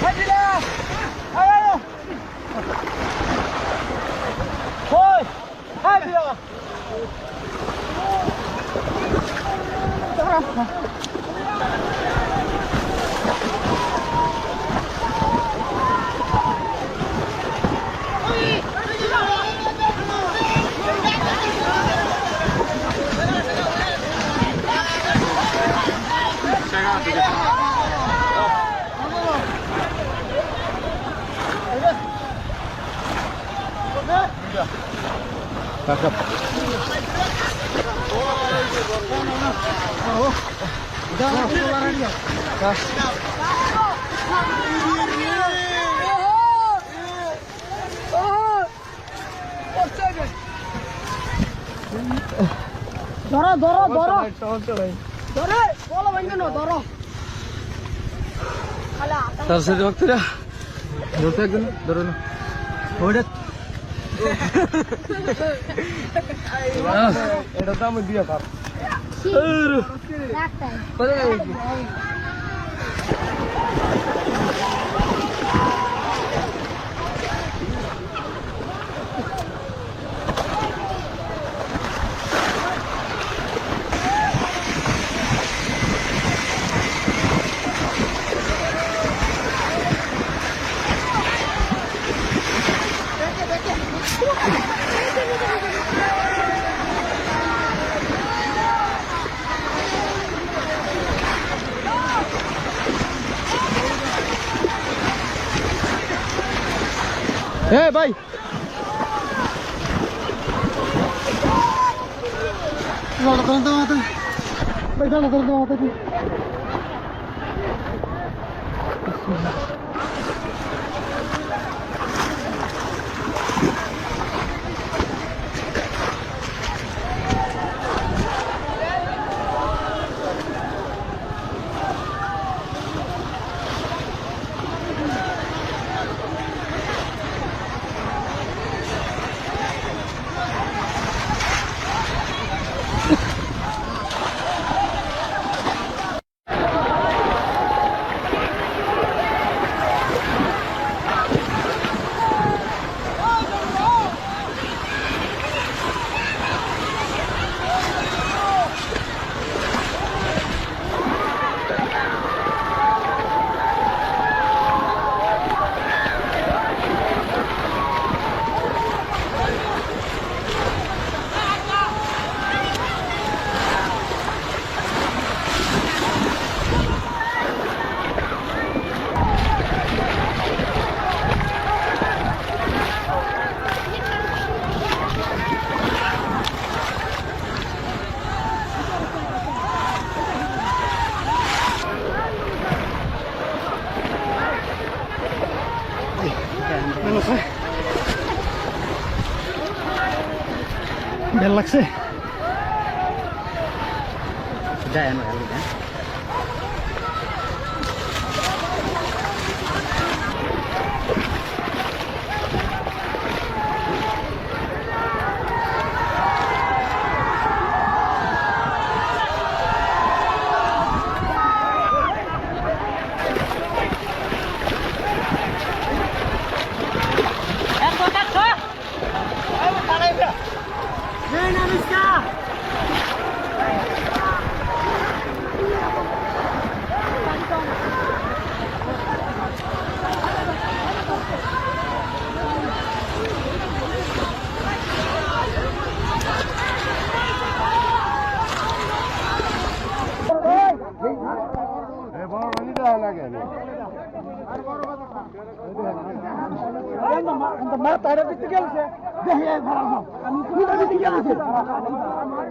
快这来 ধরো ধরো ধরো ধরে বলো ভাই কেন ধরো খালা সরস্বতী ভক্তরা ধরতে একজন ধরো না ওটা এটা তো আমি দিয়ে থাক É, vai! Volta, volta, volta! Vai, volta, volta, volta aqui! লাগছে। যায় না মাথাটা দিতে গেলছে দেখে আমি দিতে মাছ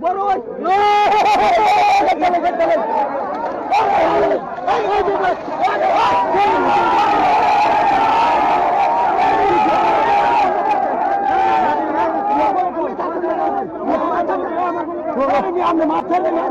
বড় আপনি মাথা দেবেন